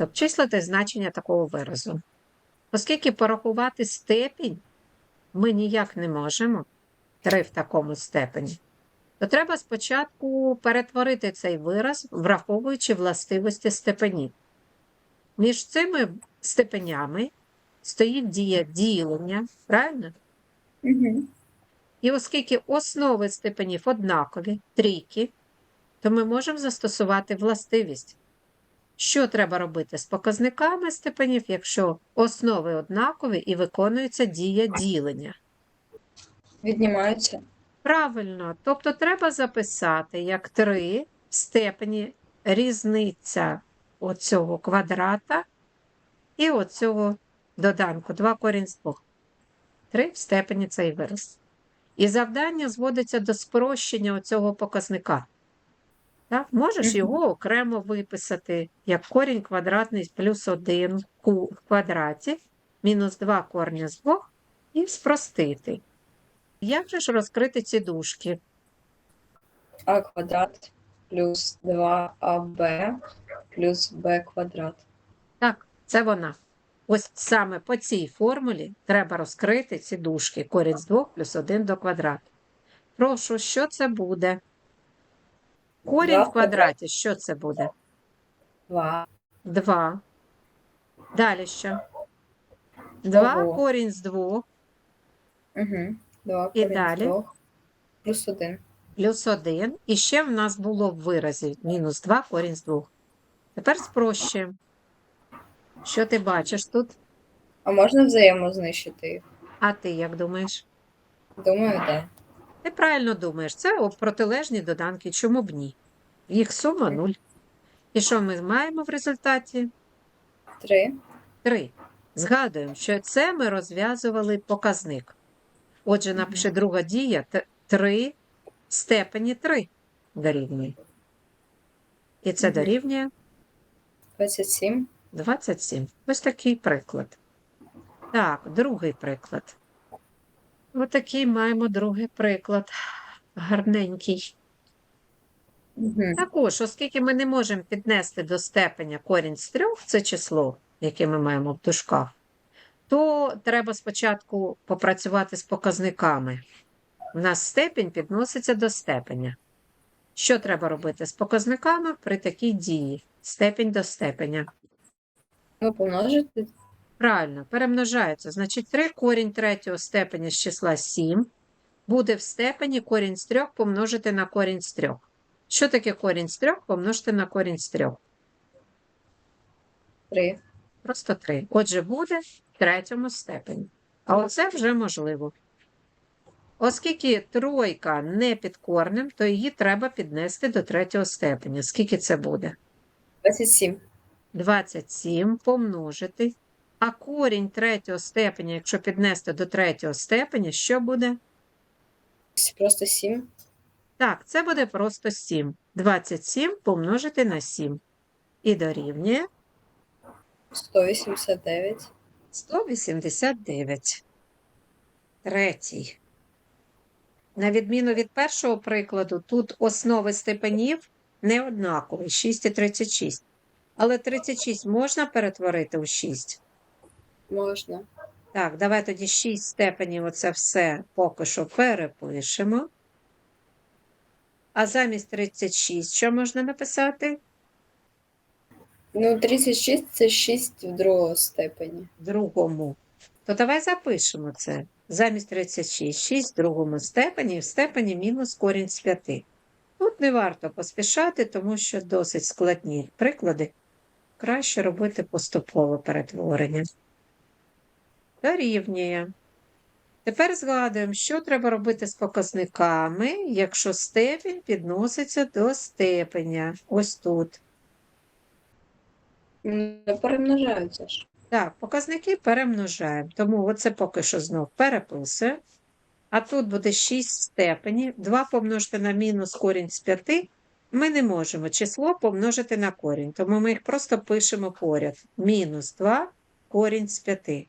обчислити значення такого виразу. Оскільки порахувати степінь ми ніяк не можемо, 3 в такому степені, то треба спочатку перетворити цей вираз, враховуючи властивості степенів. Між цими степенями стоїть дія ділення, правильно? Угу. І оскільки основи степенів однакові, трійки, то ми можемо застосувати властивість. Що треба робити з показниками степенів, якщо основи однакові і виконується дія ділення? Віднімаються. Правильно, тобто треба записати як 3 в степені різниця оцього квадрата і оцього доданку 2 корінь з 2. 3 в степені цей вираз. І завдання зводиться до спрощення оцього показника. Так? Можеш його окремо виписати як корінь квадратний плюс 1 в квадраті, мінус 2 корня з 2 і спростити. Як же ж розкрити ці дужки? А квадрат плюс 2АБ плюс Б квадрат. Так, це вона. Ось саме по цій формулі треба розкрити ці дужки. Корінь з 2 плюс 1 до квадрату. Прошу, що це буде? Корінь в квадраті, що це буде? 2. 2. Далі що? 2 Ого. корінь з 2 Угу. 2 І далі? Плюс 1. плюс 1. І ще в нас було в виразі мінус 2 корінь з 2. Тепер спрощуємо. Що ти бачиш тут? А можна взаємознищити їх? А ти як думаєш? Думаю, так. Да. Ти правильно думаєш, це протилежні доданки, чому б ні? Їх сума 0. І що ми маємо в результаті? 3. 3. Згадуємо, що це ми розв'язували показник. Отже, напише друга дія 3 степені 3 дорівнює. І це дорівнює 27. 27. Ось такий приклад. Так, другий приклад. Ось такий маємо другий приклад. Гарненький. Угу. Також, оскільки ми не можемо піднести до степеня корінь з трьох, це число, яке ми маємо в дужках, то треба спочатку попрацювати з показниками. У нас степінь підноситься до степеня. Що треба робити з показниками при такій дії? Степінь до степеня. Ну, помножити. Правильно, перемножається. Значить, 3 корінь третього степеня з числа 7 буде в степені корінь з 3 помножити на корінь з 3. Що таке корінь з 3 помножити на корінь з 3? 3. Просто 3. Отже, буде в третьому степені. А оце вже можливо. Оскільки тройка не під корнем, то її треба піднести до третього степеня. Скільки це буде? 27. 27 помножити. А корінь третього степеня, якщо піднести до третього степеня, що буде? Просто 7. Так, це буде просто 7. 27 помножити на 7. І дорівнює 189. 189. Третій. На відміну від першого прикладу, тут основи степенів не однакові 6 і 36. Але 36 можна перетворити у 6. Можна. Так, давай тоді 6 степенів оце все поки що перепишемо. А замість 36 що можна написати? Ну, 36 це 6 в другого степені. В другому. То давай запишемо це. Замість 36, 6 в другому степені, в степені мінус корінь з 5. Тут не варто поспішати, тому що досить складні приклади. Краще робити поступове перетворення. Дорівнює. Тепер згадуємо, що треба робити з показниками, якщо степінь підноситься до степеня. Ось тут. Не перемножаються ж. Так, показники перемножаємо. Тому оце поки що знов переписуємо. А тут буде 6 степенів. 2 помножити на мінус корінь з 5. Ми не можемо число помножити на корінь, тому ми їх просто пишемо поряд. Мінус 2 корінь з 5.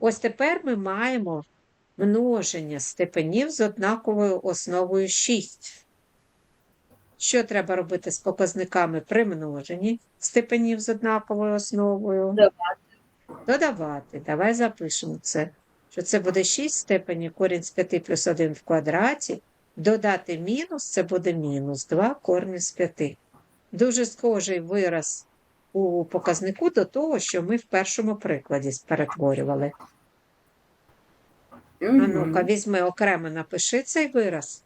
Ось тепер ми маємо множення степенів з однаковою основою 6. Що треба робити з показниками при множенні степенів з однаковою основою? Додавати. Додавати. Давай запишемо це. Що це буде 6 степенів корінь з 5 плюс 1 в квадраті. Додати мінус це буде мінус 2 корінь з 5. Дуже схожий вираз у показнику до того, що ми в першому прикладі перетворювали. А ну-ка, візьми окремо напиши цей вираз.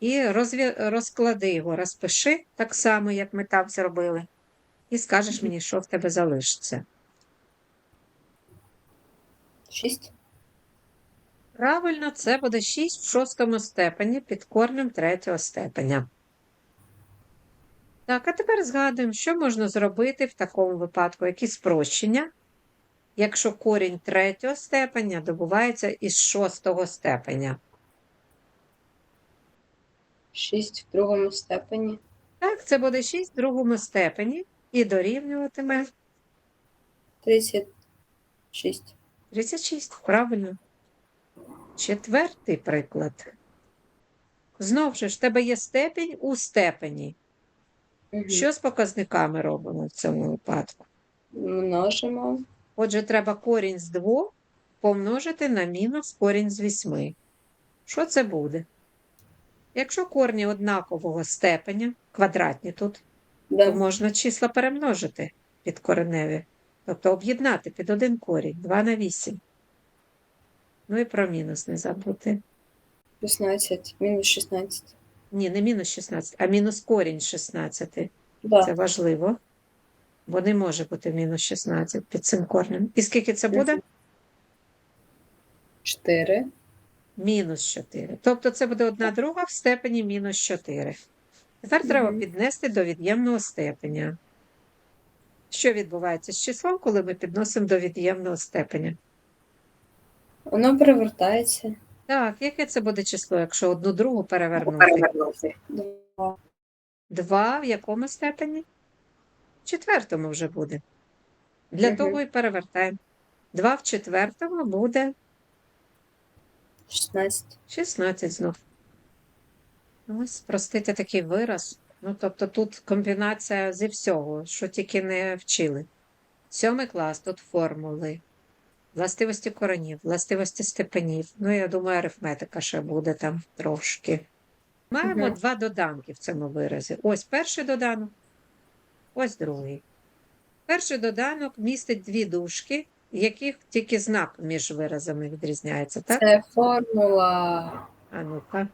І розві... розклади його, розпиши так само, як ми там зробили. І скажеш мені, що в тебе залишиться. 6. Правильно, це буде 6 в шостому степені під корнем третього степеня. Так, а тепер згадуємо, що можна зробити в такому випадку, які спрощення, якщо корінь третього степеня добувається із шостого степеня. 6 в другому степені. Так, це буде 6 в другому степені і дорівнюватиме 36. 36. Правильно. Четвертий приклад. Знов же ж, в тебе є степінь у степені. Мгм. Що з показниками робимо в цьому випадку? Множимо. Отже, треба корінь з 2 помножити на мінус корінь з 8. Що це буде? Якщо корні однакового степеня, квадратні тут, то можна числа перемножити під кореневі, тобто об'єднати під один корінь 2 на 8. Ну і про мінус не забути. 16. Мінус 16. Ні, не мінус 16, а мінус корінь 16. Да. Це важливо, бо не може бути мінус 16 під цим корнем. І скільки це буде? 4. Мінус 4. Тобто це буде одна друга в степені мінус 4. Тепер треба піднести до від'ємного степеня. Що відбувається з числом, коли ми підносимо до від'ємного степеня? Воно перевертається. Так, яке це буде число, якщо одну другу перевернути? 2. 2 в якому степені? В четвертому вже буде. Для Мгм. того і перевертаємо. 2 в четвертому буде 16. 16 знов. Ось спростити такий вираз. Ну, тобто тут комбінація зі всього, що тільки не вчили. Сьомий клас, тут формули, властивості коренів, властивості степенів. Ну, я думаю, арифметика ще буде там трошки. Маємо два доданки в цьому виразі. Ось перший доданок, ось другий. Перший доданок містить дві дужки, яких тільки знак між виразами відрізняється, так? Це формула А ну-ка.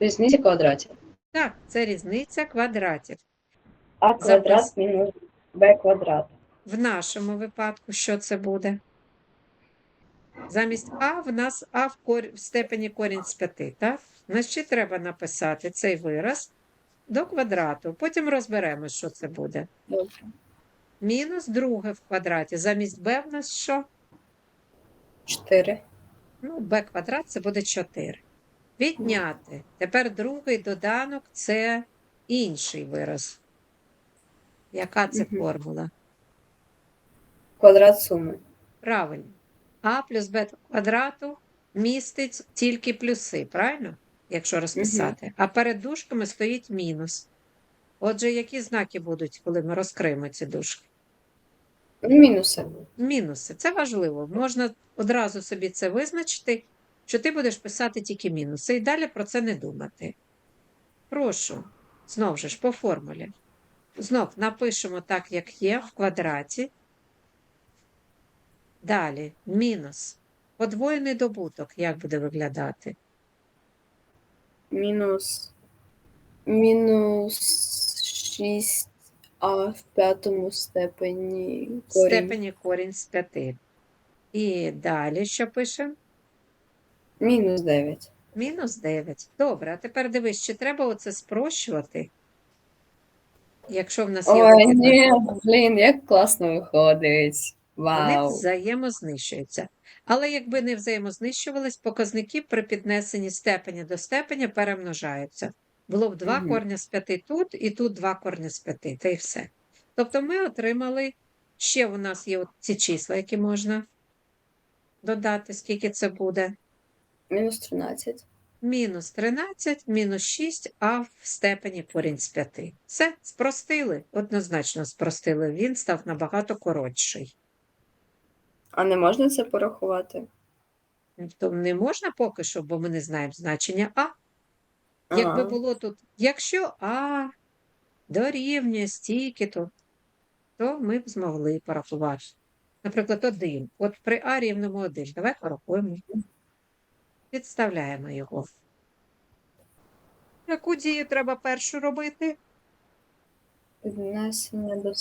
різниці квадратів. Так, це різниця квадратів. А квадрат мінус b квадрат. В нашому випадку що це буде? Замість А в нас А в, кор... в степені корінь з 5, так? Значить, треба написати цей вираз до квадрату. Потім розберемо, що це буде. Мінус друге в квадраті. Замість Б в нас що? 4. Ну, Б квадрат це буде 4. Відняти. Тепер другий доданок це інший вираз. Яка це формула? Квадрат суми. Правильно. А плюс Б до квадрату містить тільки плюси, правильно? Якщо розписати. А перед дужками стоїть мінус. Отже, які знаки будуть, коли ми розкриємо ці дужки? Мінуси. Мінуси. Це важливо. Можна одразу собі це визначити, що ти будеш писати тільки мінуси, і далі про це не думати. Прошу, знов же ж по формулі. Знов напишемо так, як є в квадраті. Далі мінус. Подвоєний добуток, як буде виглядати? Мінус. Мінус 6 а в п'ятому степені В корінь. степені корінь з 5. І далі що пишемо? Мінус 9. Мінус 9. Добре, а тепер дивись, чи треба оце спрощувати? Якщо в нас є Ой, ні, блін, як класно виходить. Вони взаємознищуються. Але якби не взаємознищувались, показники при піднесенні степеня до степеня перемножаються. Було б два Мгм. корня з п'яти тут, і тут два корня з п'яти, та й все. Тобто ми отримали, ще у нас є от ці числа, які можна додати, скільки це буде. Мінус 13. мінус 13, мінус 6, а в степені корінь з 5. Все, спростили, однозначно спростили. Він став набагато коротший. А не можна це порахувати? То не можна поки що, бо ми не знаємо значення А. Якби було тут, якщо А дорівнює стільки, то, то ми б змогли порахувати. Наприклад, 1. От при А рівному 1. Давай порахуємо. Підставляємо його. Яку дію треба першу робити? Піднесення до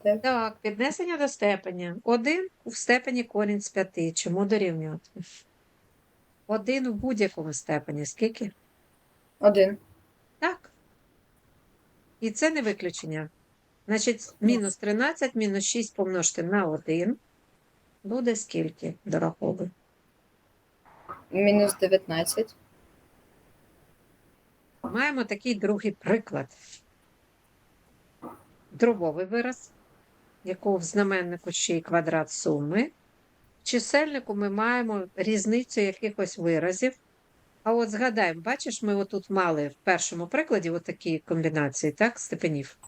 степені. Так, піднесення до степеня. 1 в степені корінь з 5. Чому дорівнювати? 1 в будь-якому степені. Скільки? Один. Так. І це не виключення. Значить, мінус 13, мінус 6 помножити на 1. Буде скільки дораховуй? Мінус 19. Маємо такий другий приклад. Дробовий вираз, якого в знаменнику ще й квадрат суми. В чисельнику ми маємо різницю якихось виразів. А от згадаємо, бачиш, ми отут мали в першому прикладі отакі комбінації, так, степенів.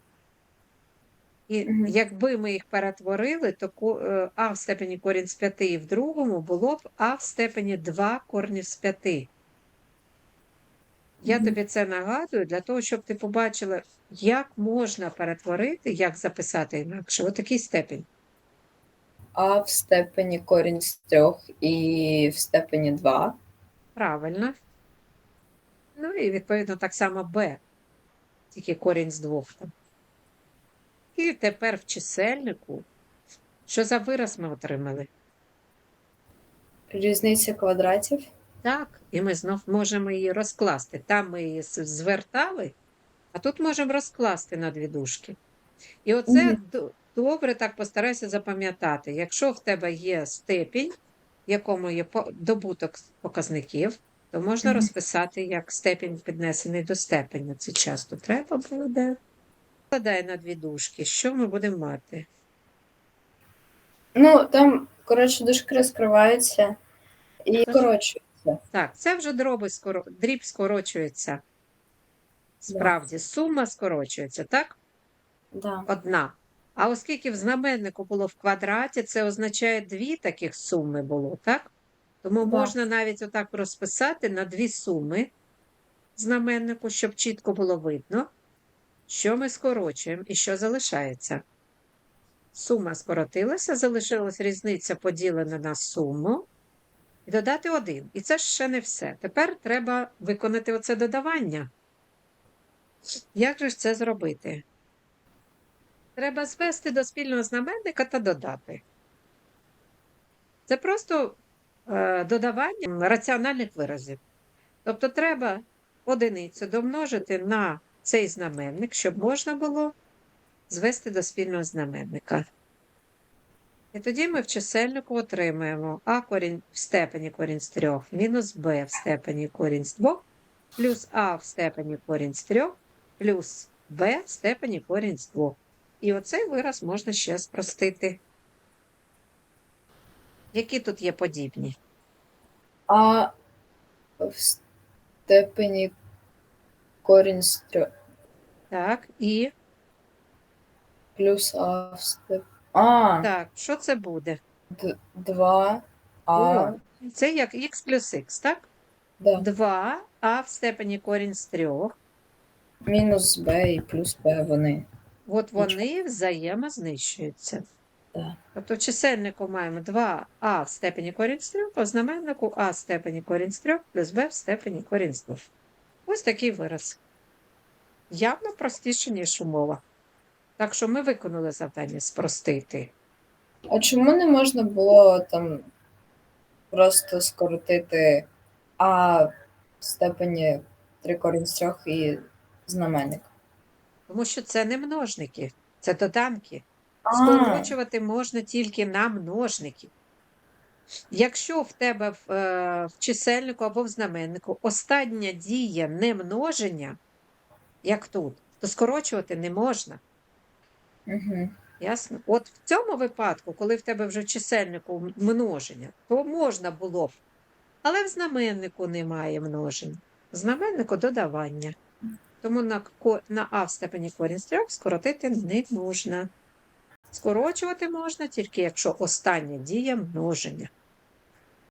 І якби ми їх перетворили, то е, а в степені корінь з 5 і в другому було б а в степені 2 корнів з 5. Я тобі це нагадую для того, щоб ти побачила, як можна перетворити, як записати інакше, отакий степень. А в степені корінь з трьох і в степені 2. Правильно. Ну і відповідно так само Б, тільки корінь з двох там. І тепер в чисельнику, що за вираз ми отримали? Різниця квадратів. Так, і ми знов можемо її розкласти. Там ми її звертали, а тут можемо розкласти на дві дужки. І оце д- добре так постарайся запам'ятати. Якщо в тебе є степінь, в якому є добуток показників, то можна Мгм. розписати як степінь піднесений до степеня. Це часто треба буде. Складай на дві дужки. Що ми будемо мати? Ну, там, коротше, дужки розкриваються і коротшуються. Так, це вже дроби скоро... дріб скорочується. Справді, сума скорочується, так? Да. Одна. А оскільки в знаменнику було в квадраті, це означає дві таких суми було, так? Тому Да. можна навіть отак розписати на дві суми знаменнику, щоб чітко було видно, що ми скорочуємо і що залишається. Сума скоротилася, залишилась різниця поділена на суму. І додати один. І це ще не все. Тепер треба виконати оце додавання. Як же ж це зробити? Треба звести до спільного знаменника та додати. Це просто е, додавання раціональних виразів. Тобто треба одиницю домножити на цей знаменник, щоб можна було звести до спільного знаменника. І тоді ми в чисельнику отримаємо а корінь в степені корінь з 3, мінус b в степені корінь з 2, плюс а в степені корінь з 3, плюс b в степені корінь з 2. І оцей вираз можна ще спростити. Які тут є подібні? А в степені корінь з трьох Так, і плюс А в степ... А, так, що це буде? д- 2 А. О, Це як х плюс х, так? Да. 2 а в степені корінь з 3. Мінус Б і плюс Б вони. От вони взаємознищуються. Так. Тобто в чисельнику маємо 2а в степені корінь з 3, по знаменнику а в степені корінь з 3 плюс b в степені корінь з 2. Ось такий вираз. Явно простіше, ніж умова. Так що ми виконали завдання спростити. А чому не можна було там просто скоротити А в степені 3 корінь з трьох і знаменник? Тому що це не множники, це доданки. Скорочувати можна тільки на множники. Якщо в тебе в, е, в чисельнику або в знаменнику остання дія не множення, як тут, то скорочувати не можна. Угу. Ясно? От в цьому випадку, коли в тебе вже в чисельнику множення, то можна було б, але в знаменнику немає множень. знаменнику додавання. Тому на, на а в степені корінь з трьох скоротити не можна. Скорочувати можна тільки якщо остання дія множення.